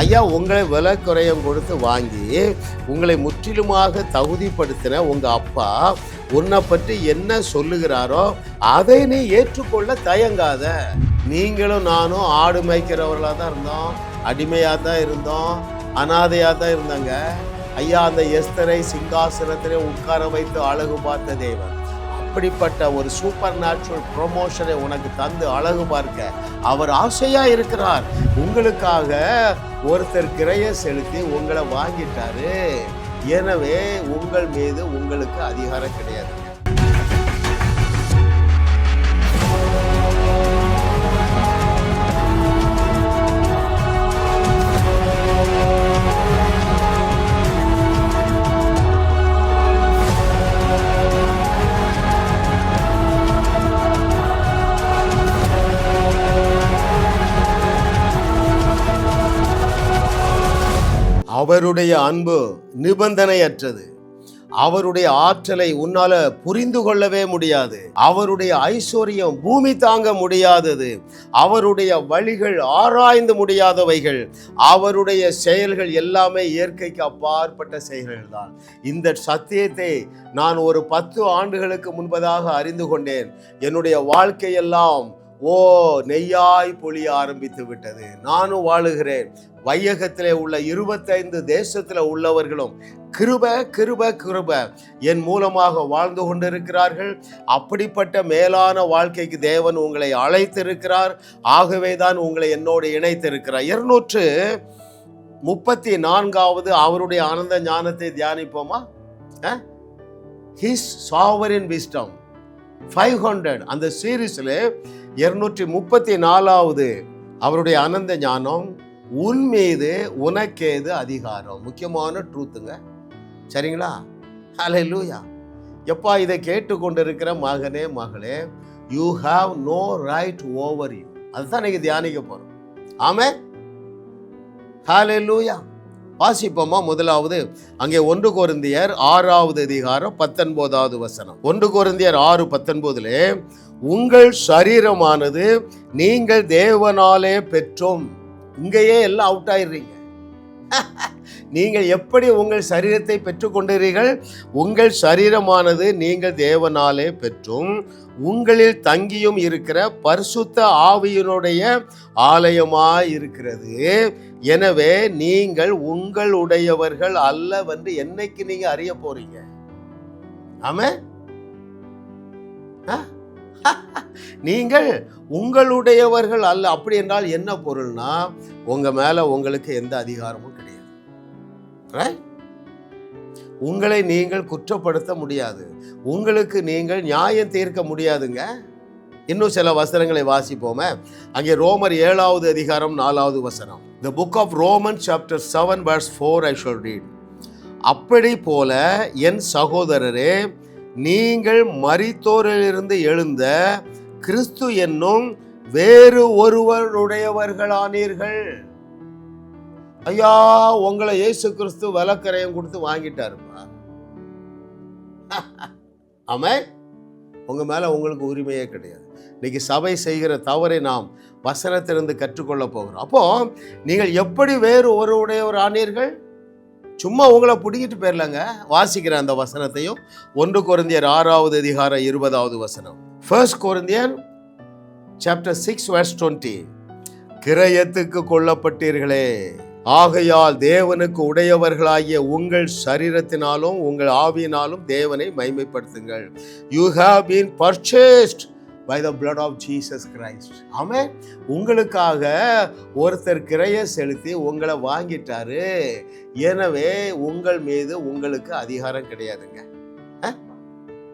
ஐயா உங்களை விலை குறையம் கொடுத்து வாங்கி உங்களை முற்றிலுமாக தகுதிப்படுத்தின உங்கள் அப்பா உன்னை பற்றி என்ன சொல்லுகிறாரோ அதை நீ ஏற்றுக்கொள்ள தயங்காத. நீங்களும் நானும் ஆடு மேய்க்கிறவர்களாக தான் இருந்தோம் அடிமையாக தான் இருந்தோம் அனாதையாக தான் இருந்தாங்க. ஐயா அந்த எஸ்தரை சிங்காசனத்திலே உட்கார வைத்து அழகு பார்த்த தேவன். அப்படிப்பட்ட ஒரு சூப்பர் நேச்சுரல் ப்ரொமோஷனை உனக்கு தந்து அழகு பார்க்க அவர் ஆசையாக இருக்கிறார். உங்களுக்காக ஒருத்தர் கிரைய செலுத்தி உங்களை வாங்கிட்டாரு. எனவே உங்கள் மீது உங்களுக்கு அதிகாரம் கிடையாது. அவருடைய அன்பு நிபந்தனையற்றது. அவருடைய ஆற்றலை உன்னால புரிந்து கொள்ளவே முடியாது. அவருடைய ஐஸ்வர்யம் பூமி தாங்க முடியாதது. அவருடைய வழிகள் ஆராய்ந்து முடியாதவைகள். அவருடைய செயல்கள் எல்லாமே இயற்கைக்கு அப்பாற்பட்ட செயல்கள் தான் இந்த சத்தியத்தை நான் ஒரு பத்து ஆண்டுகளுக்கு முன்பதாக அறிந்து கொண்டேன். என்னுடைய வாழ்க்கையெல்லாம் ஓ நெய்யாய் பொழிய ஆரம்பித்து விட்டது. நானும் வாழுகிறேன். வையகத்திலே உள்ள இருபத்தைந்து தேசத்தில் உள்ளவர்களும் கிருப கிருப கிருப என் மூலமாக வாழ்ந்து கொண்டிருக்கிறார்கள். அப்படிப்பட்ட மேலான வாழ்க்கைக்கு தேவன் உங்களை அழைத்திருக்கிறார். ஆகவே தான் உங்களை என்னோடு இணைத்திருக்கிறார். இருநூற்று முப்பத்தி நான்காவது அவருடைய ஆனந்த ஞானத்தை தியானிப்போமா? His sovereign wisdom five hundred அந்த சீரீஸில் இருநூற்றி முப்பத்தி நாலாவது அவருடைய அனந்த ஞானம் உன் மீது உனக்கேது அதிகாரம்? முக்கியமான ட்ரூத்துங்க சரிங்களா? ஹலே லூயா எப்பா இதை கேட்டுக்கொண்டிருக்கிற மகனே மகளே you have no right over you அதுதான் நீங்கள் தியானிக்க போகிறோம் ஆமே ஹலே லூயா வாசிப்போமா முதலாவது. அங்கே ஒன்று குருந்தியர் ஆறாவது அதிகாரம் பத்தொன்பதாவது வசனம். ஒன்று குருந்தியர் ஆறு பத்தொன்பதுலே உங்கள் சரீரமானது நீங்கள் தேவனாலே பெற்றோம். இங்கேயே எல்லாம் அவுட் ஆயிடுறீங்க. நீங்கள் எப்படி உங்கள் சரீரத்தை பெற்றுக்கொண்டீர்கள் உங்கள் சரீரமானது நீங்கள் தேவனாலே பெற்றும் உங்களில் தங்கியும் இருக்கிற பரிசுத்த ஆவியினுடைய ஆலயமாக இருக்கிறது. எனவே நீங்கள் உங்களுடையவர்கள் அல்ல வந்து என்னைக்கு நீங்கள் அறிய போறீங்க? ஆமாம் ஆ? நீங்கள் உங்களுடையவர்கள் அல்ல. அப்படி என்றால் என்ன பொருள்னா உங்க மேல உங்களுக்கு எந்த அதிகாரமும் கிடையாது. உங்களை நீங்கள் குற்றப்படுத்த முடியாது. உங்களுக்கு நீங்கள் நியாயம் தீர்க்க முடியாதுங்க. இன்னும் சில வசனங்களை வாசிப்போமே. அங்கே ரோமர் ஏழாவது அதிகாரம் நாலாவது வசனம். The book of Roman chapter seven verse four I shall read அப்படி போல என் சகோதரரே நீங்கள் மரித்தோரிலிருந்து எழுந்த கிறிஸ்து என்னும் வேறு ஒருவருடையவர்களானீர்கள். ஐயா உங்களை இயேசு கிறிஸ்து விலக்கரையும் கொடுத்து வாங்கிட்டாருப்பா. ஆமாம் உங்கள் மேலே உங்களுக்கு உரிமையே கிடையாது. இன்னைக்கு சபை செய்கிற தவறை நாம் வசனத்திலிருந்து கற்றுக்கொள்ள போகிறோம். அப்போ நீங்கள் எப்படி வேறு ஒருவருடையவர் ஆனீர்கள் சும்மா உங்களை பிடிக்கிட்டு போயிடலாங்க வாசிக்கிற அந்த வசனத்தையும் ஒன்று கொரிந்தியர் ஆறாவது அதிகாரம் இருபதாவது வசனம். ஃபர்ஸ்ட் கொரிந்தியர் சாப்டர் சிக்ஸ் வேர்ஸ் டுவெண்ட்டி கிரயத்துக்கு கொல்லப்பட்டீர்களே. ஆகையால் தேவனுக்கு உடையவர்களாகிய உங்கள் சரீரத்தினாலும் உங்கள் ஆவியினாலும் தேவனை மைமைப்படுத்துங்கள் you have been purchased by the blood of Jesus Christ amen உங்களுக்காக ஒருத்தர் கிரைய செலுத்தி உங்களை வாங்கிட்டாரு. எனவே உங்கள் மீது உங்களுக்கு அதிகாரம் கிடையாதுங்க.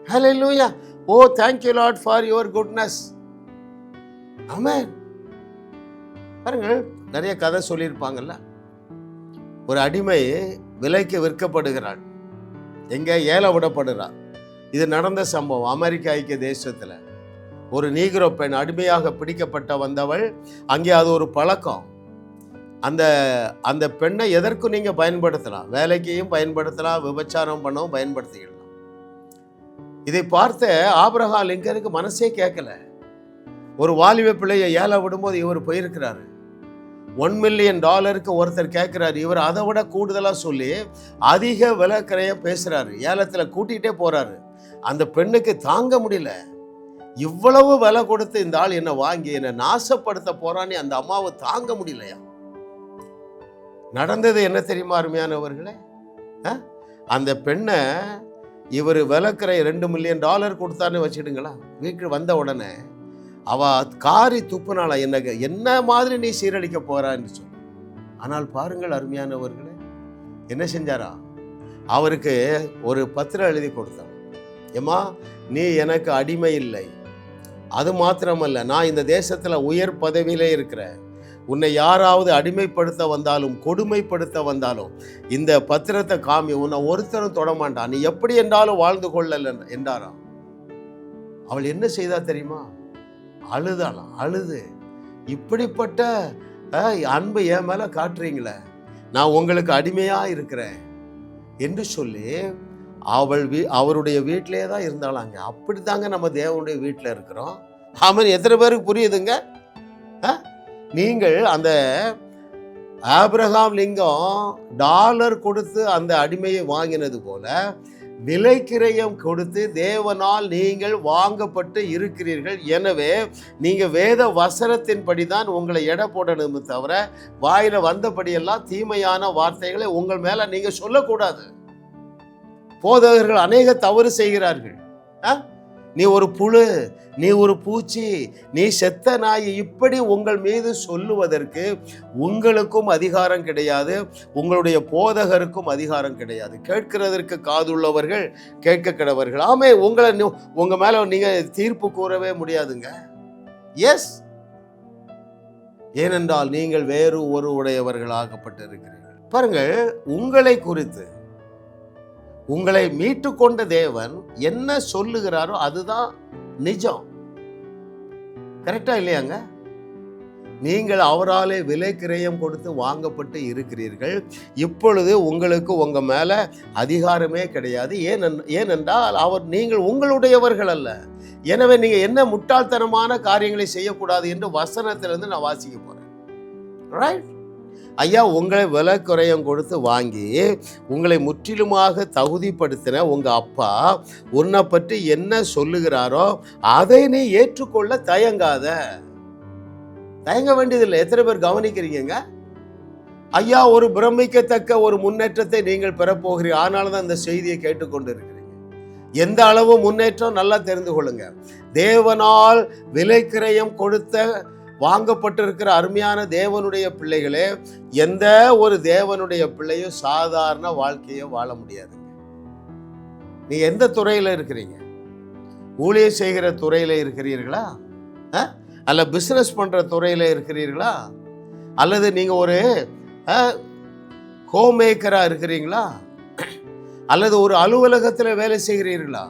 Hallelujah oh thank you for your goodness amen பாருங்கள் நிறைய கதை சொல்லியிருப்பாங்கல்ல. ஒரு அடிமை விலைக்கு விற்கப்படுகிறாள் எங்கே? ஏல விடப்படுறான் இது நடந்த சம்பவம் அமெரிக்க ஐக்கிய தேசத்தில். ஒரு நீக்ரோ பெண் அடிமையாக பிடிக்கப்பட்ட வந்தவள் அங்கே அது ஒரு பழக்கம். அந்த அந்த பெண்ணை எதற்கும் நீங்கள் பயன்படுத்தலாம். வேலைக்கையும் பயன்படுத்தலாம் விபச்சாரம் பண்ணவும் பயன்படுத்திக்கலாம். இதை பார்த்த ஆபிரகா லிங்கருக்கு மனசே கேட்கல. ஒரு வாலிப பிள்ளையை ஏழை விடும்போது இவர் போயிருக்கிறாரு. ஒன் மில்லியன் டாலருக்கு ஒருத்தர் கேட்குறாரு. இவர் அதை விட கூடுதலாக சொல்லி அதிக விலைக்கரைய பேசுகிறாரு ஏலத்தில் கூட்டிகிட்டே போகிறாரு அந்த பெண்ணுக்கு தாங்க முடியல. இவ்வளவு விலை கொடுத்து இந்த ஆள் என்னை வாங்கி என்னை நாசப்படுத்த போறான்னு அந்த அம்மாவை தாங்க முடியலையா? நடந்தது என்ன தெரியுமா அருமையானவர்களே? அந்த பெண்ணை இவர் விளக்குற ரெண்டு மில்லியன் டாலர் கொடுத்தான்னு வச்சுடுங்களா? வீட்டுக்கு வந்த உடனே அவ காரி துப்புனாளா என்ன என்ன மாதிரி நீ சீரழிக்க போறான்னு சொல்லி. ஆனால் பாருங்கள் அருமையானவர்களே என்ன செஞ்சாரா? அவருக்கு ஒரு பத்திரம் எழுதி கொடுத்தான். ஏமா நீ எனக்கு அடிமை இல்லை. அது மாத்திரமல்ல நான் இந்த தேசத்தில் உயர் பதவியிலே இருக்கிறேன். உன்னை யாராவது அடிமைப்படுத்த வந்தாலும் கொடுமைப்படுத்த வந்தாலும் இந்த பத்திரத்தை காமி உன்னை ஒருத்தரும் தொடமாட்டான் நீ எப்படி என்றாலும் வாழ்ந்து கொள்ளல என்றாராம் அவள் என்ன செய்தா தெரியுமா? அழுதாளாம் அழுது. இப்படிப்பட்ட அன்பு என் மேலே காட்டுறீங்களே. நான் உங்களுக்கு அடிமையாக இருக்கிறேன். என்று சொல்லி அவள் வீ அவருடைய வீட்டிலே தான் இருந்தாளாங்க அப்படி தாங்க நம்ம தேவனுடைய வீட்டில் இருக்கிறோம். ஆமாம் எத்தனை பேருக்கு புரியுதுங்க? ஆ? நீங்கள் அந்த ஆப்ரஹாம் லிங்கம் டாலர் கொடுத்து அந்த அடிமையை வாங்கினது போல விலைக்கிரயம் கொடுத்து தேவனால் நீங்கள் வாங்கப்பட்டு இருக்கிறீர்கள். எனவே நீங்கள் வேத வசனத்தின்படி தான் உங்களை எடை போடணுமே தவிர வாயில் வந்தபடியெல்லாம் தீமையான வார்த்தைகளை உங்கள் மேலே நீங்கள் சொல்லக்கூடாது. போதகர்கள் அநேக தவறு செய்கிறார்கள். ஆ? நீ ஒரு புழு நீ ஒரு பூச்சி நீ செத்த நாய் இப்படி உங்கள் மீது சொல்லுவதற்கு உங்களுக்கும் அதிகாரம் கிடையாது உங்களுடைய போதகருக்கும் அதிகாரம் கிடையாது. கேட்கிறதற்கு காதுள்ளவர்கள் கேட்க கிடவர்கள். ஆமே உங்களை உங்கள் உங்க மேல நீங்க தீர்ப்பு கூறவே முடியாதுங்க. எஸ் ஏனென்றால் நீங்கள் வேறு ஒரு உடையவர்களாகப்பட்டிருக்கிறீர்கள். பாருங்கள் உங்களை குறித்து உங்களை மீட்டு கொண்ட தேவன் என்ன சொல்லுகிறாரோ அதுதான் நிஜம். கரெக்டா இல்லையாங்க? நீங்கள் அவராலே விலை கிரயம் கொடுத்து வாங்கப்பட்டு இருக்கிறீர்கள். இப்பொழுது உங்களுக்கு உங்க மேல அதிகாரமே கிடையாது. ஏன் ஏனென்றால் அவர் நீங்கள் உங்களுடையவர்கள் அல்ல. எனவே நீங்க என்ன முட்டாள்தனமான காரியங்களை செய்யக்கூடாது என்று வசனத்திலிருந்து நான் வாசிக்க போறேன். ரைட் ஐயா உங்களை விலை குறையம் கொடுத்து வாங்கி உங்களை முற்றிலுமாக தகுதிப்படுத்தின உங்கள் அப்பா உன்னை பற்றி என்ன சொல்லுகிறாரோ அதை நீ ஏற்றுக்கொள்ள தயங்காத. தயங்க வேண்டியதில்லை. எத்தனை பேர் கவனிக்கிறீங்க ஐயா ஒரு பிரமிக்கத்தக்க ஒரு முன்னேற்றத்தை நீங்கள் பெறப்போகிறீர்கள். ஆனால் தான் இந்த செய்தியை கேட்டுக்கொண்டு இருக்கிறீங்க எந்த அளவு முன்னேற்றம் நல்லா தெரிந்து கொள்ளுங்க. தேவனால் விலைக்கிரயம் கொடுத்த வாங்கப்பட்டிருக்கிற அருமையான தேவனுடைய பிள்ளைகளே எந்த ஒரு தேவனுடைய பிள்ளையும் சாதாரண வாழ்க்கையை வாழ முடியாதுங்க. நீ எந்த துறையில் இருக்கிறீங்க? ஊழியர் செய்கிற துறையில் இருக்கிறீர்களா? அல்ல பிஸ்னஸ் பண்ணுற துறையில் இருக்கிறீர்களா? அல்லது நீங்கள் ஒரு ஹோம் மேக்கராக இருக்கிறீங்களா? அல்லது ஒரு அலுவலகத்தில் வேலை செய்கிறீர்களா?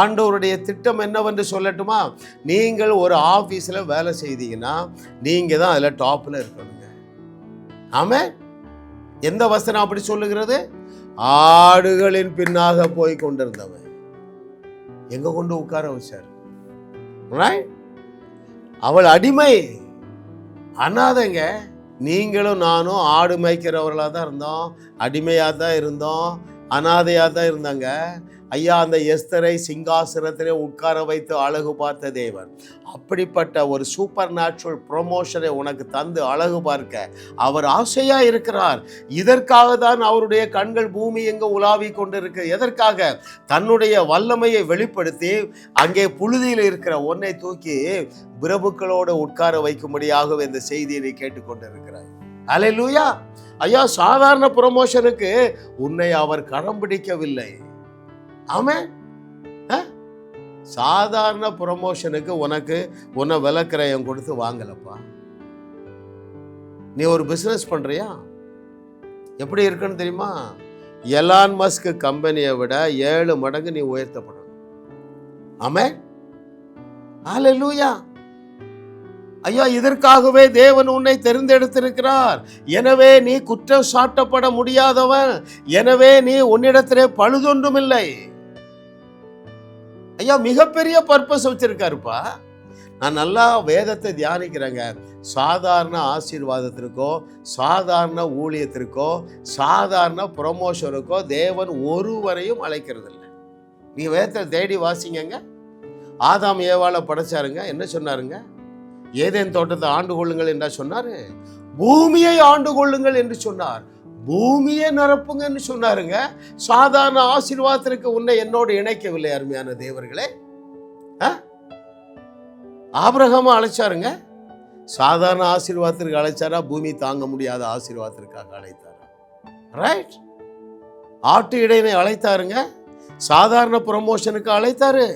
ஆண்டவருடைய திட்டம் என்னவென்று சொல்லட்டுமா? நீங்கள் ஒரு ஆஃபீஸில் வேலை செய்தீங்கன்னா நீங்கள் தான் அதில் டாப்பில் இருக்கணுங்க. ஆமே எந்த வசனம் அப்படி சொல்லுகிறது? ஆடுகளின் பின்னாக போய் கொண்டிருந்தவன். எங்க கொண்டு உட்கார வச்சார்? அவள் அடிமை. அனாதைங்க நீங்களும் நானும் ஆடு மேய்க்கிறவர்களாக தான் இருந்தோம். அடிமையாக தான் இருந்தோம். அனாதையாக தான் இருந்தாங்க. ஐயா அந்த எஸ்தரை சிங்காசனத்திலே உட்கார வைத்து அழகு பார்த்த தேவன். அப்படிப்பட்ட ஒரு சூப்பர் நேச்சுரல் ப்ரொமோஷனை உனக்கு தந்து அழகு பார்க்க அவர் ஆசையாக இருக்கிறார். இதற்காக தான் அவருடைய கண்கள் பூமி எங்கே உலாவி கொண்டிருக்கு. எதற்காக? தன்னுடைய வல்லமையை வெளிப்படுத்தி அங்கே புழுதியில் இருக்கிற ஒன்னை தூக்கி பிரபுக்களோடு உட்கார வைக்கும்படியாகவே இந்த செய்தியை நீ கேட்டுக்கொண்டிருக்கிறாய் லூயா ஐயா சாதாரண ப்ரொமோஷனுக்கு உன்னை அவர் கரம் பிடிக்கவில்லை. ஆமே. சாதாரண ப்ரொமோஷனுக்கு உனக்கு உன்னை விலக்கிரயம் கொடுத்து வாங்கலப்பா. நீ ஒரு பிஸ்னஸ் பண்ணுறியா எப்படி இருக்குன்னு தெரியுமா? எலான் மஸ்க் கம்பெனியை விட ஏழு மடங்கு நீ உயர்த்தப்படணும். ஆமே. லூயா ஐயா இதற்காகவே தேவன் உன்னை தெரிந்தெடுத்திருக்கிறார். எனவே நீ குற்றம் சாட்டப்பட முடியாதவன். எனவே நீ உன்னிடத்திலே பழுதொன்றுமில்லை. ஐயா மிகப்பெரிய பர்பஸ் வச்சிருக்காருப்பா. நான் நல்லா வேதத்தை தியானிக்கிறேங்க. சாதாரண ஆசீர்வாதத்திற்கோ சாதாரண ஊழியத்திற்கோ சாதாரண ப்ரொமோஷனுக்கோ தேவன் ஒருவரையும் அழைக்கிறதில்ல. நீ வேதத்தை தேடி வாசிங்கங்க. ஆதாம் ஏவால படைச்சாருங்க. என்ன சொன்னாருங்க? ஏதேன் தோட்டத்தை ஆண்டு கொள்ளுங்கள் என்றா சொன்னாரு. பூமியை ஆண்டு கொள்ளுங்கள் என்று சொன்னார். பூமியை நிரப்புங்கன்னு சொன்னாருங்க. சாதாரண ஆசீர்வாதத்திற்கு உன்னை என்னோடு இணைக்கவில்லை அருமையான தேவர்களே. ஆபிரகாம அழைச்சாருங்க. சாதாரண ஆசீர்வாதத்திற்கு அழைச்சாரா பூமி தாங்க முடியாத ஆசீர்வாதத்திற்காக அழைத்தாரா? ரைட் ஆட்டு இடையினை அழைத்தாருங்க. சாதாரண ப்ரொமோஷனுக்கு அழைத்தாரு.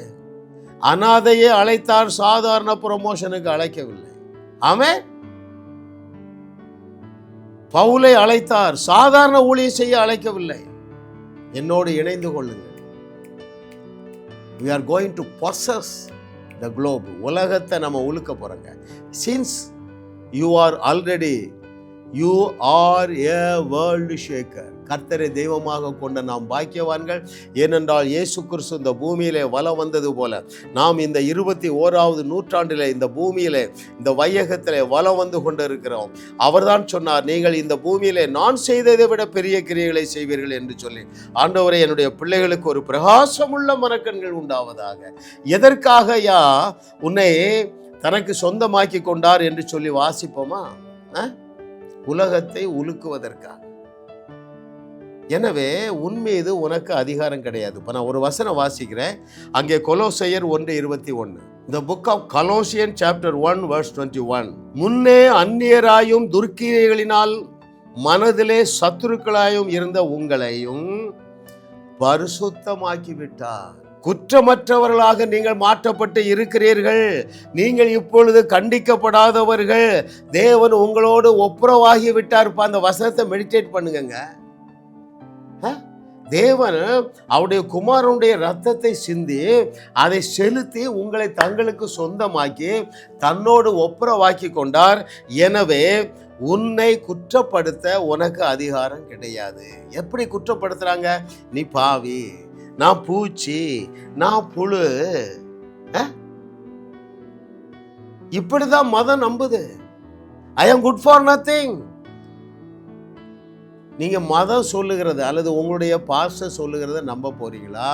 அனாதையே அழைத்தார் சாதாரண ப்ரொமோஷனுக்கு அழைக்கவில்லை. ஆமே பவுலை அழைத்தார். சாதாரண ஊழியம் செய்ய அழைக்கவில்லை. என்னோடு இணைந்து கொள்ளுங்கள். We are going to purchase the globe உலகத்தை நம்ம உழுக்க போறோங்க. Since you are already you are a world shaker கர்த்தரை தெய்வமாக கொண்ட நாம் பாக்கியவான்கள். ஏனென்றால் இயேசு கிறிஸ்து இந்த பூமியிலே வலம் வந்தது போல நாம் இந்த இருபத்தி ஓராவது நூற்றாண்டில் இந்த பூமியிலே இந்த வையகத்திலே வலம் வந்து கொண்டிருக்கிறோம். அவர்தான் சொன்னார் நீங்கள் இந்த பூமியிலே நான் செய்ததை விட பெரிய கிரியைகளை செய்வீர்கள் என்று சொல்லி. ஆண்டவரை என்னுடைய பிள்ளைகளுக்கு ஒரு பிரகாசமுள்ள மனக்கண்கள் உண்டாவதாக. எதற்காக யா உன்னை தனக்கு சொந்தமாக்கி கொண்டார் என்று சொல்லி வாசிப்போமா? ஆ? உலகத்தை உலுக்குவதற்காக. எனவே உன் மீது உனக்கு அதிகாரம் கிடையாது. இப்போ நான் ஒரு வசனம் வாசிக்கிறேன். அங்கே கொலோசையர் ஒன்று இருபத்தி ஒன்று இந்த book of Colossian chapter one verse twenty one முன்னே அந்நியராயும் துர்க்கிரைகளினால் மனதிலே சத்துருக்களாயும் இருந்த உங்களையும் பரிசுத்தமாக்கிவிட்டார். குற்றமற்றவர்களாக நீங்கள் மாற்றப்பட்டு இருக்கிறீர்கள். நீங்கள் இப்பொழுது கண்டிக்கப்படாதவர்கள். தேவன் உங்களோடு ஒப்புரவாகி விட்டார்ப்பா அந்த வசனத்தை மெடிடேட் பண்ணுங்க தேவன் அவருடைய குமாரனுடைய ரத்தத்தை சிந்தி அதை செலுத்தி உங்களை தங்களுக்கு சொந்தமாக்கி தன்னோடு ஒப்புரவாக்கி கொண்டார். எனவே உன்னை குற்றப்படுத்த உனக்கு அதிகாரம் கிடையாது. எப்படி குற்றப்படுத்துறாங்க? நீ பாவி. நான் பூச்சி நான் புழு இப்படிதான் மதம் நம்புது. I am good for nothing நீங்க மதம் சொல்லுகிறது அல்லது உங்களுடைய பாச சொல்லுகிறத நம்ப போறீங்களா?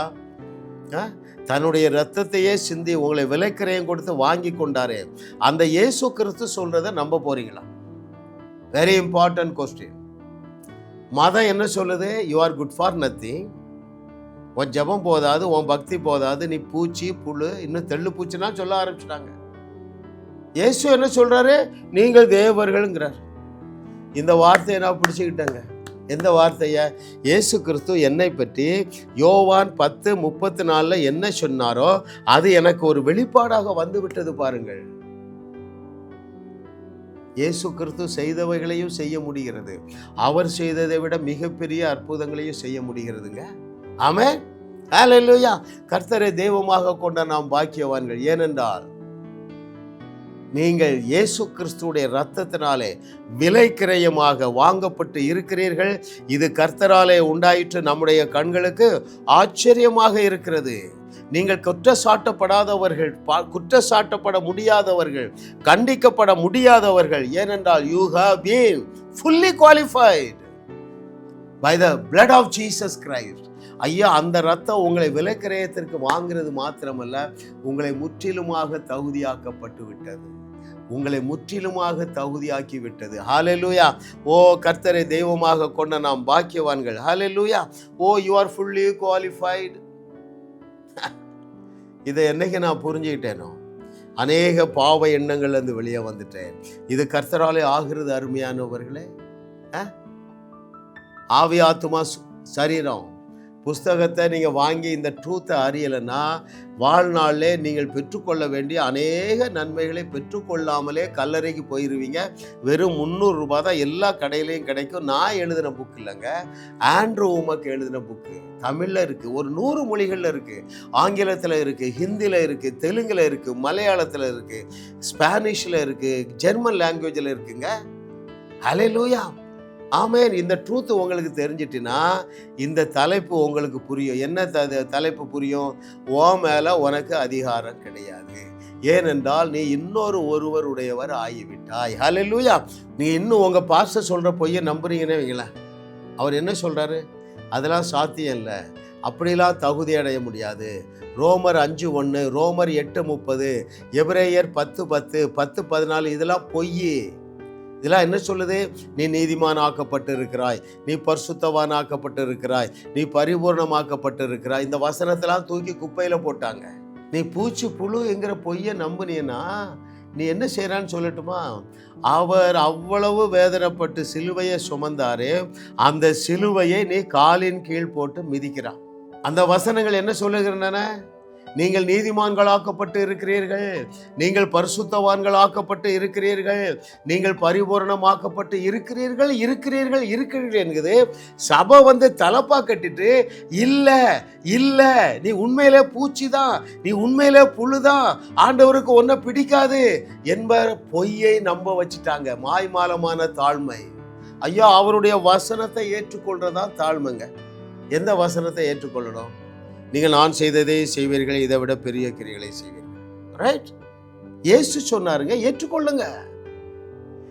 தன்னுடைய ரத்தத்தையே சிந்தி உங்களை விலைக்கிறையும் கொடுத்து வாங்கி கொண்டாரே. அந்த இயேசு கிறிஸ்து சொல்றத நம்ப போறீங்களா? வெரி இம்பார்ட்டன்ட் கொஸ்டின் மதம் என்ன சொல்லுது? You are good for nothing உன் ஜெபம் போதாது உன் பக்தி போதாது நீ பூச்சி புழு இன்னும் தெள்ளு பூச்சினா சொல்ல ஆரம்பிச்சிட்டாங்க. இயேசு என்ன சொல்கிறாரு நீங்கள் தேவர்கள்ங்கிறார். இந்த வார்த்தையை நான் பிடிச்சிக்கிட்டேங்க. எந்த வார்த்தையை? இயேசு கிறிஸ்து என்னை பற்றி யோவான் பத்து முப்பத்தி நாலில் என்ன சொன்னாரோ அது எனக்கு ஒரு வெளிப்பாடாக வந்து விட்டது பாருங்கள். இயேசு கிறிஸ்து செய்தவைகளையும் செய்ய முடிகிறது. அவர் செய்ததை விட மிகப்பெரிய அற்புதங்களையும் செய்ய முடிகிறதுங்க. ஆமே ஆலையா கர்த்தரை தெய்வமாக கொண்ட நாம் பாக்கியவான்கள். ஏனென்றால் நீங்கள் இயேசு கிறிஸ்துடைய ரத்தத்தினாலே விலை கிரயமாக வாங்கப்பட்டு இருக்கிறீர்கள். இது கர்த்தராலே உண்டாயிற்று நம்முடைய கண்களுக்கு. ஆச்சரியமாக இருக்கிறது. நீங்கள் குற்றச்சாட்டப்படாதவர்கள் பா- குற்றச்சாட்டப்பட முடியாதவர்கள் கண்டிக்கப்பட முடியாதவர்கள். ஏனென்றால் you have been fully qualified by the blood of Jesus Christ ஐயா அந்த ரத்தம் உங்களை விலக்கிரயத்திற்கு வாங்குறது மாத்திரமல்ல உங்களை முற்றிலுமாக தகுதியாக்கப்பட்டு விட்டது உங்களை முற்றிலுமாக தகுதியாக்கி விட்டது ஹாலெலூயா ஓ கர்த்தரை தெய்வமாக கொண்ட நாம் பாக்கியவான்கள். Hallelujah oh you are fully qualified இதை என்னைக்கு நான் புரிஞ்சுக்கிட்டேனோ? அநேக பாவ எண்ணங்கள்லேருந்து வெளியே வந்துட்டேன். இது கர்த்தராலே ஆகிறது அருமையானவர்களே. அஹ்? ஆவி ஆத்துமா சரீரம். புஸ்தகத்தை நீங்கள் வாங்கி இந்த ட்ரூத்தை அறியலைன்னா வாழ்நாளிலே நீங்கள் பெற்றுக்கொள்ள வேண்டிய அநேக நன்மைகளை பெற்றுக்கொள்ளாமலே கல்லறைக்கு போயிடுவீங்க வெறும் முந்நூறுரூபா தான் எல்லா கடையிலையும் கிடைக்கும். நான் எழுதின புக் இல்லைங்க. ஆண்ட்ரூ உமக்கு எழுதின புக்கு தமிழில் இருக்குது ஒரு நூறு மொழிகளில் இருக்குது ஆங்கிலத்தில் இருக்குது ஹிந்தியில் இருக்குது தெலுங்கில் இருக்குது மலையாளத்தில் இருக்குது ஸ்பானிஷில் இருக்குது ஜெர்மன் லாங்குவேஜில் இருக்குங்க. ஹalleluya. ஆமேன். இந்த ட்ரூத் உங்களுக்கு தெரிஞ்சிட்டுனா இந்த தலைப்பு உங்களுக்கு புரியும். என்ன த தலைப்பு புரியும்? ஓ மேலே உனக்கு அதிகாரம் கிடையாது. ஏனென்றால் நீ இன்னொரு ஒருவருடையவர் ஆகிவிட்டாய். ஹலெல்லூயா நீ இன்னும் உங்கள் பாஸ்டர் சொல்கிற பொய்யை நம்புறீங்கன்னே வைங்களேன். அவர் என்ன சொல்கிறாரு அதெல்லாம் சாத்தியம் இல்லை. அப்படிலாம் தகுதி அடைய முடியாது. ரோமர் அஞ்சு ஒன்று ரோமர் எட்டு முப்பது எபிரேயர் பத்து பத்து பத்து பதினாலு இதெல்லாம் பொய். இதெல்லாம் என்ன சொல்லுது? நீ நீதிமான் ஆக்கப்பட்டு இருக்கிறாய் நீ பரிசுத்தவான் ஆக்கப்பட்டு இருக்கிறாய் நீ பரிபூர்ணமாக்கப்பட்டு இருக்கிறாய் இந்த வசனத்தெல்லாம் தூக்கி குப்பையில் போட்டாங்க. நீ பூச்சி புழு என்கிற பொய்யை நம்புனீன்னா நீ என்ன செய்கிறான்னு சொல்லட்டுமா? அவர் அவ்வளவு வேதனைப்பட்டு சிலுவையை சுமந்தாரே. அந்த சிலுவையை நீ காலின் கீழ் போட்டு மிதிக்கிறான். அந்த வசனங்கள் என்ன சொல்லுகின்றன? நீங்கள் நீதிமான்களாக்கப்பட்டு இருக்கிறீர்கள். நீங்கள் பரிசுத்தவான்களாக்கப்பட்டு இருக்கிறீர்கள். நீங்கள் பரிபூரணமாக்கப்பட்டு இருக்கிறீர்கள் இருக்கிறீர்கள் இருக்கிறீர்கள் என்கிறது. சபை வந்து தலப்பா கட்டிட்டு இல்லை இல்லை நீ உண்மையிலே பூச்சி தான் நீ உண்மையிலே புழுதான் ஆண்டவருக்கு ஒன்றை பிடிக்காது என்பர் பொய்யை நம்ப வச்சுட்டாங்க. மாய்மாலமான தாழ்மை. ஐயா அவருடைய வசனத்தை ஏற்றுக்கொள்றதா தாழ்மைங்க? எந்த வசனத்தை ஏற்றுக்கொள்ளணும்? நீங்கள் நான் செய்ததே செய்வீர்கள் இதை விட பெரிய கிரிகளை செய்வீர்கள். ரைட் இயேசு சொன்னாருங்க ஏற்றுக்கொள்ளுங்க.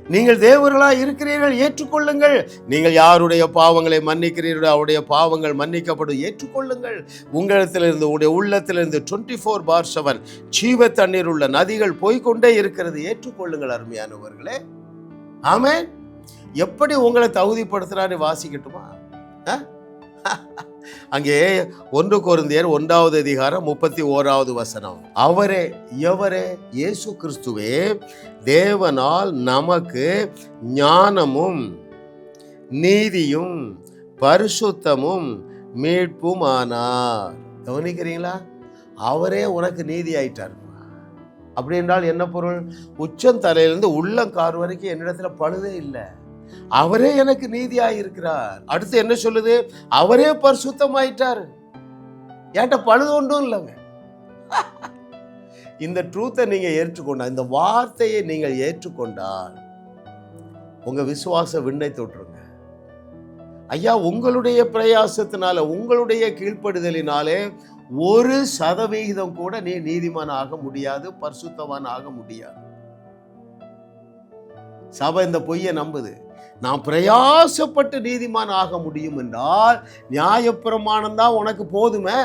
நீங்கள் தேவர்களா இருக்கிறீர்கள் ஏற்றுக்கொள்ளுங்கள். நீங்கள் யாருடைய பாவங்களை மன்னிக்கிறீர்களோ அவருடைய பாவங்கள் மன்னிக்கப்படும். ஏற்றுக்கொள்ளுங்கள். உங்களிடத்திலிருந்து உடைய உள்ளத்திலிருந்து டுவெண்ட்டி ஃபோர் பார் செவன் ஜீவ தண்ணீர் உள்ள நதிகள் போய்க்கொண்டே இருக்கிறது. ஏற்றுக்கொள்ளுங்கள் அருமையானவர்களே. ஆமே எப்படி உங்களை தகுதிப்படுத்துறாரு வாசிக்கட்டுமா? ஆ? அங்கே ஒன்று குருந்தியர் ஒன்றாவது அதிகாரம் முப்பத்தி ஓராவது வசனம். அவரே எவரே? இயேசு கிறிஸ்துவே தேவனால் நமக்கு ஞானமும் நீதியும் பரிசுத்தமும் மீட்பும் ஆனார் கவனிக்கிறீங்களா? அவரே உனக்கு நீதி ஆயிட்டார் அப்படி என்றால் என்ன பொருள்? உச்சந்தலையிலிருந்து உள்ளங்கார் வரைக்கும் என்னிடத்துல பழுதே இல்லை. அவரே எனக்கு நீதியாக இருக்கிறார் அடுத்து என்ன சொல்லுது? அவரே பரிசுத்தமாயிட்டார். ஏன்ட்ட பழுது ஒன்றும் இல்லைங்க. இந்த ட்ரூத்தை நீங்க ஏற்றுக்கொண்டால் இந்த வார்த்தையை நீங்கள் ஏற்றுக்கொண்டால் உங்க விசுவாச விண்ணை தொற்றுங்க. ஐயா உங்களுடைய பிரயாசத்தினால உங்களுடைய கீழ்ப்படுதலினாலே ஒரு சதவிகிதம் கூட நீ நீதிமான் ஆக முடியாது பரிசுத்தவான் ஆக முடியாது. சபை இந்த பொய்யை நம்புது. நான் பிரயாசப்பட்டு நீதிமான் ஆக முடியும் என்றால் நியாயப்பிரமாணம் தான் உனக்கு போதுமே.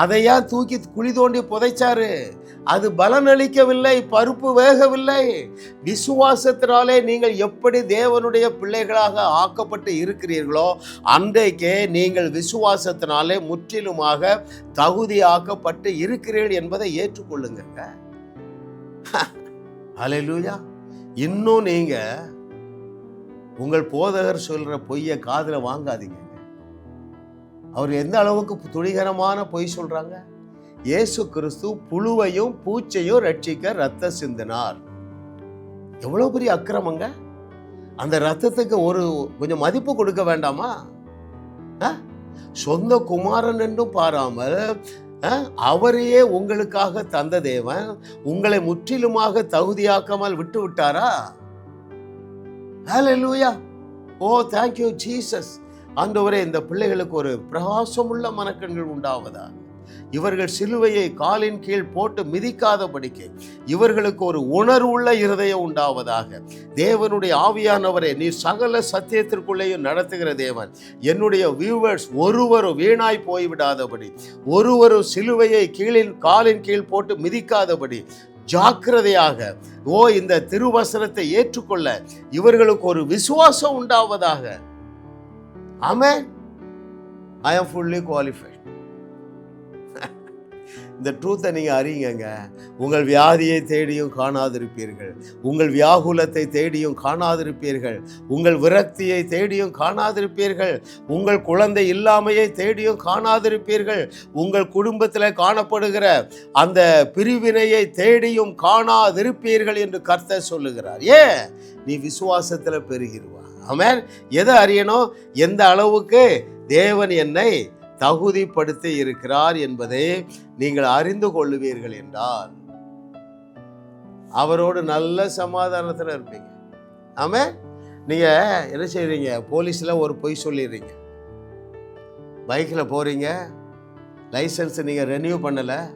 அதையா தூக்கி குழி தோண்டி புதைச்சாரு? அது பலனளிக்கவில்லை பருப்பு வேகவில்லை. விசுவாசத்தினாலே நீங்கள் எப்படி தேவனுடைய பிள்ளைகளாக ஆக்கப்பட்டு இருக்கிறீர்களோ அன்றைக்கே நீங்கள் விசுவாசத்தினாலே முற்றிலுமாக தகுதியாக்கப்பட்டு இருக்கிறீர்கள் என்பதை ஏற்றுக்கொள்ளுங்க அலையிலூயா இன்னும் நீங்கள் உங்கள் போதகர் சொல்கிற பொய்யை காதில் வாங்காதீங்க. அவர் எந்த அளவுக்கு துணிகரமான பொய் சொல்கிறாங்க இயேசு கிறிஸ்து புழுவையும் பூச்சையும் ரட்சிக்க ரத்த சிந்தினார். எவ்வளோ பெரிய அக்கிரமங்க? அந்த ரத்தத்துக்கு ஒரு கொஞ்சம் மதிப்பு கொடுக்க வேண்டாமா? ஆ? சொந்த குமாரன் என்றும் பாராமல் ஆ, அவரையே உங்களுக்காக தந்த தேவன் உங்களை முற்றிலுமாக தகுதியாக்காமல் விட்டு விட்டாரா ஹalleluya ஓ தேங்க்யூ ஜீசஸ் ஆண்டவரே இந்த பிள்ளைகளுக்கு ஒரு பிரகாசமுள்ள மனக்கண்கள் உண்டாவதா இவர்கள் சிலுவையை காலின் கீழ் போட்டு மிதிக்காதபடிக்கு இவர்களுக்கு ஒரு உணர்வுள்ள இருதயம் உண்டாவதாக. தேவனுடைய ஆவியானவரே நீ சகல சத்தியத்திற்குள்ளேயும் நடத்துகிற தேவன். என்னுடைய வியூவர்ஸ் ஒருவரும் வீணாய் போய்விடாதபடி ஒருவரும் சிலுவையை கீழின் காலின் கீழ் போட்டு மிதிக்காதபடி ஜாக்கிரதையாக ஓ இந்த திருவசனத்தை ஏற்றுக்கொள்ள இவர்களுக்கு ஒரு விசுவாசம் உண்டாவதாக. ஆமே ஐ ஆம் ஃபுல்லி குவாலிஃபைட் இந்த ட்ரூத்தை நீங்கள் அறியுங்க உங்கள் வியாதியை தேடியும் காணாதிருப்பீர்கள். உங்கள் வியாகுலத்தை தேடியும் காணாதிருப்பீர்கள். உங்கள் விரக்தியை தேடியும் காணாதிருப்பீர்கள். உங்கள் குழந்தை இல்லாமையை தேடியும் காணாதிருப்பீர்கள். உங்கள் குடும்பத்தில் காணப்படுகிற அந்த பிரிவினையை தேடியும் காணாதிருப்பீர்கள் என்று கர்த்தர் சொல்லுகிறார். ஏன்? நீ விசுவாசத்தில் பெருகிடுவா அவன் எதை அறியணும்? எந்த அளவுக்கு? தேவன் என்னை தகுதிப்படுத்தி இருக்கிறார் என்பதை நீங்கள் அறிந்து கொள்ளுவீர்கள் என்றால் அவரோடு நல்ல சமாதானத்தில் இருப்பீங்க. ஆம? நீங்க என்ன செய்றீங்க? போலீஸ்ல ஒரு பொய் சொல்லிடுறீங்க பைக்கில் போறீங்க. லைசன்ஸ் நீங்க ரெனியூ பண்ணல.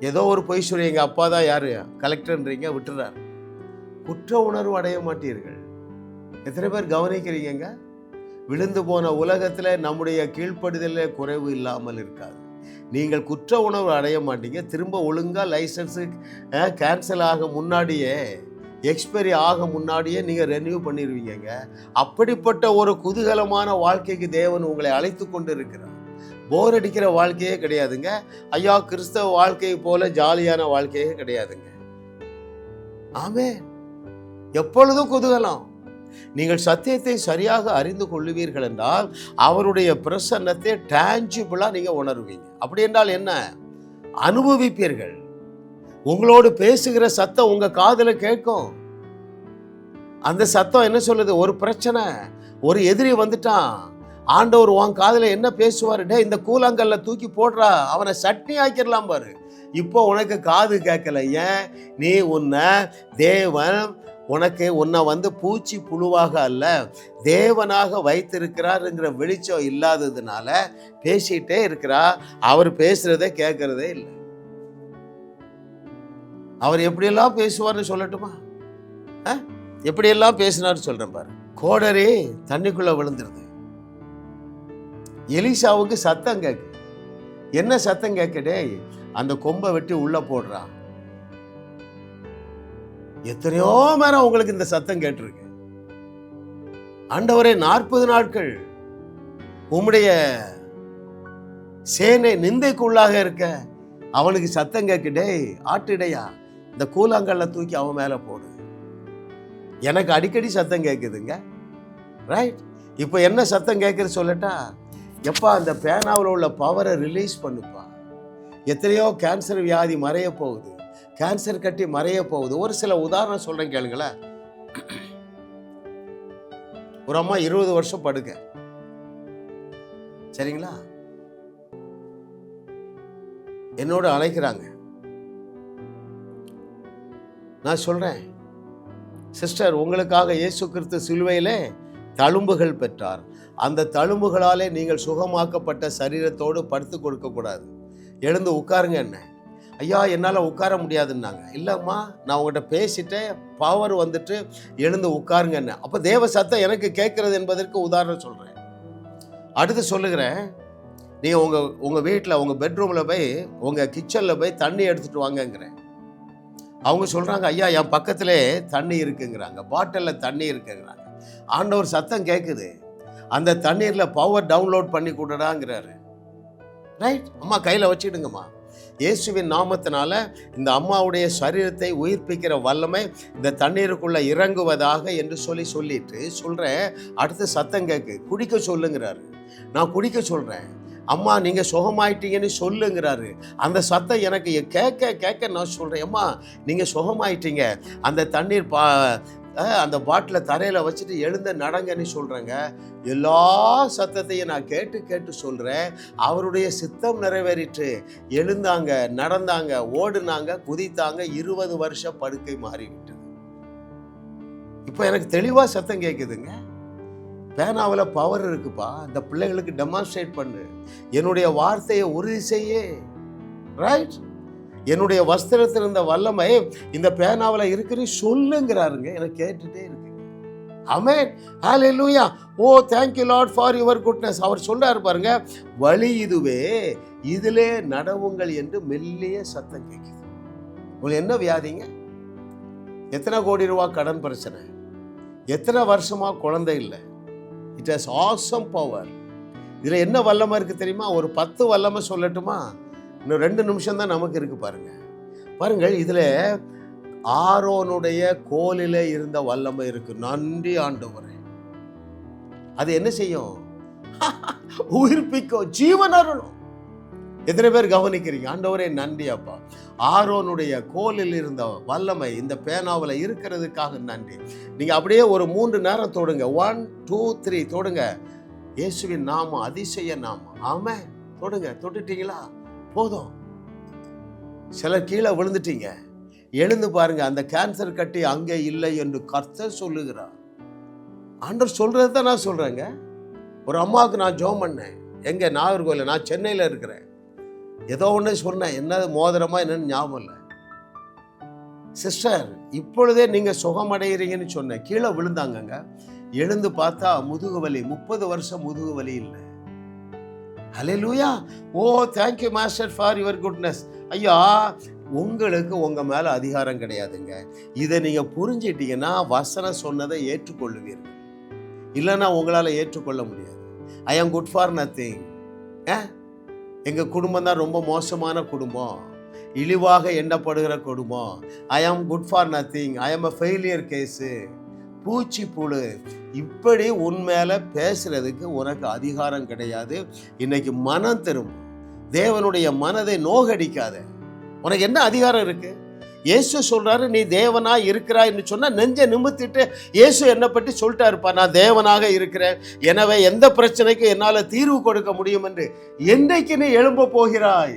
ஏதோ ஒரு பொய் சொல்லி எங்கள் அப்பா தான் யார்? கலெக்டர்ன்றீங்க விட்டுறாரு. குற்ற உணர்வு அடைய மாட்டீர்கள். எத்தனை பேர் கவனிக்கிறீங்க விழுந்து போன உலகத்தில் நம்முடைய கீழ்ப்படுதலில் குறைவு இல்லாமல் இருக்காது. நீங்கள் குற்ற உணர்வு அடைய மாட்டீங்க. திரும்ப ஒழுங்காக லைசன்ஸு கேன்சல் ஆக முன்னாடியே எக்ஸ்பைரி ஆக முன்னாடியே நீங்கள் ரெனியூ பண்ணிடுவீங்க அப்படிப்பட்ட ஒரு குதூகலமான வாழ்க்கைக்கு தேவன் உங்களை அழைத்து கொண்டு இருக்கிறார் போர் அடிக்கிற வாழ்க்கையே கிடையாதுங்க. ஐயா கிறிஸ்தவ வாழ்க்கையை போல ஜாலியான வாழ்க்கையே கிடையாதுங்க. ஆமே எப்பொழுதும் குதூகலம். நீங்கள் சத்தியத்தை சரியாக அறிந்து கொள்ளுவீர்கள் என்றால் அவருடைய பிரசன்னத்தை டேஞ்சிபிளாக நீங்கள் உணர்வீங்க. அப்படி என்றால் என்ன? அனுபவிப்பீர்கள். உங்களோடு பேசுகிற சத்தம் உங்க காதுல கேட்கும். அந்த சத்தம் என்ன சொல்லுது? ஒரு பிரச்சனை. ஒரு எதிரி வந்துட்டான். ஆண்டவர் உன் காதுல என்ன பேசுவார்? டே இந்த கூழாங்கல்ல தூக்கி போடுறா. அவனை சட்னி ஆக்கிடலாம் பாரு. இப்போ உனக்கு காது கேட்கல. ஏன்? நீ உன்னை தேவன் உனக்கு உன்னை வந்து பூச்சி புழுவாக அல்ல தேவனாக வைத்திருக்கிறாருங்கிற வெளிச்சம் இல்லாததுனால பேசிட்டே இருக்கிறா. அவர் பேசுறதை கேட்கறதே இல்லை. அவர் எப்படியெல்லாம் பேசுவார்னு சொல்லட்டுமா? ஆ? எப்படியெல்லாம் பேசினார் சொல்றேன் பாரு. கோடரி தண்ணிக்குள்ள விழுந்துருது. எலிசாவுக்கு சத்தம் கேட்கு. என்ன சத்தம் கேட்கடே அந்த கொம்பை வெட்டி உள்ள போடுறான். எத்தனையோ நேரம் உங்களுக்கு இந்த சத்தம் கேட்டிருக்கு. ஆண்டவரே நாற்பது நாட்கள் உம்முடைய சேனை நிந்தைக்குள்ளாக இருக்க அவனுக்கு சத்தம் கேட்குடே ஆட்டிடையா இந்த கூலாங்கல்ல தூக்கி அவன் மேலே போடு. எனக்கு அடிக்கடி சத்தம் கேட்குதுங்க. ரைட் இப்போ என்ன சத்தம் கேட்குறது சொல்லட்டா? எப்பா அந்த பேனாவில் உள்ள பவரை ரிலீஸ் பண்ணுப்பா. எத்தனையோ கேன்சர் வியாதி மறைய போகுது. கேன்சர் கட்டி மறைய போகுது. ஒரு சில உதாரணம் சொல்கிறேன் கேளுங்களேன். ஒரு அம்மா இருபது வருஷம் படுக்க. சரிங்களா? என்னோட அழைக்கிறாங்க. நான் சொல்றேன் சிஸ்டர் உங்களுக்காக இயேசு கிறிஸ்து சிலுவையிலே தழும்புகள் பெற்றார். அந்த தழும்புகளாலே நீங்கள் சுகமாக்கப்பட்ட சரீரத்தோடு படுத்து கொடுக்கக்கூடாது எழுந்து உட்காருங்க என்ன. ஐயா என்னால் உட்கார முடியாதுன்னாங்க. இல்லைம்மா நான் உங்கள்கிட்ட பேசிட்டேன் பவர் வந்துட்டு எழுந்து உட்காருங்கன்னு. அப்போ தேவ சத்தம் எனக்கு கேட்குறது என்பதற்கு உதாரணம் சொல்கிறேன் அடுத்து சொல்லுகிறேன் நீங்கள் உங்கள் உங்கள் வீட்டில் உங்கள் பெட்ரூமில் போய் உங்கள் கிச்சனில் போய் தண்ணி எடுத்துகிட்டு வாங்கங்கிறேன். அவங்க சொல்கிறாங்க ஐயா என் பக்கத்திலே தண்ணி இருக்குங்கிறாங்க பாட்டிலில் தண்ணி இருக்குங்கிறாங்க. ஆண்டவர் சத்தம் கேட்குது. அந்த தண்ணீரில் பவர் டவுன்லோட் பண்ணி கொடுடாங்கிறாரு. ரைட் அம்மா கையில் வச்சுடுங்கம்மா. இயேசுவின் நாமத்தினால இந்த அம்மாவுடைய சரீரத்தை உயிர்ப்பிக்கிற வல்லமை இந்த தண்ணீருக்குள்ள இறங்குவதாக என்று சொல்லி சொல்லிட்டு சொல்கிறேன் அடுத்து சத்தம் கேட்கு குடிக்க சொல்லுங்கிறாரு. நான் குடிக்க சொல்கிறேன் அம்மா நீங்கள் சுகமாயிட்டீங்கன்னு சொல்லுங்கிறாரு. அந்த சத்தம் எனக்கு கேட்க கேட்க நான் சொல்கிறேன் அம்மா நீங்கள் சுகமாயிட்டீங்க. அந்த தண்ணீர் பா அந்த பாட்டிலை தரையில் வச்சுட்டு எழுந்த நடங்கன்னு சொல்கிறேங்க எல்லா சத்தத்தையும் நான் கேட்டு கேட்டு சொல்கிறேன் அவருடைய சித்தம் நிறைவேறிட்டு எழுந்தாங்க நடந்தாங்க ஓடுனாங்க குதித்தாங்க இருபது வருஷம் படுக்கை மாறிவிட்டது. இப்போ எனக்கு தெளிவாக சத்தம் கேட்குதுங்க பேனாவில் பவர் இருக்குப்பா. இந்த பிள்ளைகளுக்கு டெமான்ஸ்ட்ரேட் பண்ணு. என்னுடைய வார்த்தையை உறுதி செய்ய. ரைட் என்னுடைய வஸ்திரத்தில் இருந்த வல்லமை இந்த பேனாவில் இருக்கிற சொல்லுங்கிறாருங்க. எனக்கு கேட்டுட்டே இருக்கு. Amen hallelujah oh thank you Lord for your goodness அவர் சொல்றாரு பாருங்க வழி இதுவே இதிலே நடவுங்கள் என்று மெல்லிய சத்தம் கேட்குது. உங்களுக்கு என்ன வியாதிங்க? எத்தனை கோடி ரூபா கடன் பிரச்சனை? எத்தனை வருஷமா குழந்தை இல்லை? இட் ஹஸ் ஆசம் பவர் இதில் என்ன வல்லமை இருக்குது தெரியுமா? ஒரு பத்து வல்லமை சொல்லட்டுமா? இன்னும் ரெண்டு நிமிஷம் தான் நமக்கு இருக்கு பாருங்க. பாருங்கள் இதில் ஆரோனுடைய கோலில் இருந்த வல்லமை இருக்கு. நன்றி ஆண்டவரே. அது என்ன செய்யும்? உயிர்ப்பிக்கும். ஜீவன் அருளும். எத்தனை பேர் கவனிக்கிறீங்க? ஆண்டவரே நன்றி அப்பா. ஆரோனுடைய கோலில் இருந்த வல்லமை இந்த பேனாவில் இருக்கிறதுக்காக நன்றி. நீங்கள் அப்படியே ஒரு மூன்று நேரம் தொடுங்க. ஒன் டூ த்ரீ தொடுங்க. இயேசுவின் நாமம் அதிசய நாமம். ஆமாம் தொடுங்க. தொட்டுட்டீங்களா? போதும். சிலர் கீழே விழுந்துட்டீங்க. எழுந்து பாருங்க அந்த கேன்சர் கட்டி அங்கே இல்லை என்று கர்த்தர் சொல்லுகிறார். ஆண்டர் சொல்றது தான் நான் சொல்றேங்க. ஒரு அம்மாவுக்கு நான் ஜோம் பண்ணேன். எங்க? நாகர்கோவில் நான் சென்னையில் இருக்கிறேன். ஏதோ ஒன்று சொன்னேன். என்னது மோதிரமா என்னன்னு ஞாபகம் இல்லை. சிஸ்டர் இப்பொழுதே நீங்கள் சுகமடைகிறீங்கன்னு சொன்னேன். கீழே விழுந்தாங்கங்க. எழுந்து பார்த்தா முதுகு வலி. முப்பது வருஷம் முதுகு வலி இல்லை. Hallelujah oh thank you master for your goodness ஐயா உங்களுக்கு உங்கள் மேலே அதிகாரம் கிடையாதுங்க. இதை நீங்கள் புரிஞ்சிட்டீங்கன்னா வசனம் சொன்னதை ஏற்றுக்கொள்ளுவீர்கள். இல்லைன்னா உங்களால் ஏற்றுக்கொள்ள முடியாது. ஐ ஆம் குட் ஃபார் நத்திங் எங்கள் குடும்பம் தான் ரொம்ப மோசமான குடும்பம். இழிவாக எண்ணப்படுகிற குடும்பம். ஐ ஆம் குட் ஃபார் நத்திங் ஐ ஆம் அ ஃபெயிலியர் கேஸு பூச்சி புழு. இப்படி உன் மேலே பேசுறதுக்கு உனக்கு அதிகாரம் கிடையாது. இன்னைக்கு மனம் திரும்பும். தேவனுடைய மனதை நோகடிக்காத. உனக்கு என்ன அதிகாரம் இருக்கு? இயேசு சொல்றாரு நீ தேவனா இருக்கிறாய்ன்னு சொன்னா நெஞ்சை நிமித்திட்டு இயேசு என்னை பற்றி சொல்லிட்டாருப்பா நான் தேவனாக இருக்கிறேன். எனவே எந்த பிரச்சனைக்கும் என்னால தீர்வு கொடுக்க முடியும் என்று. என்றைக்கு நீ எழும்ப போகிறாய்?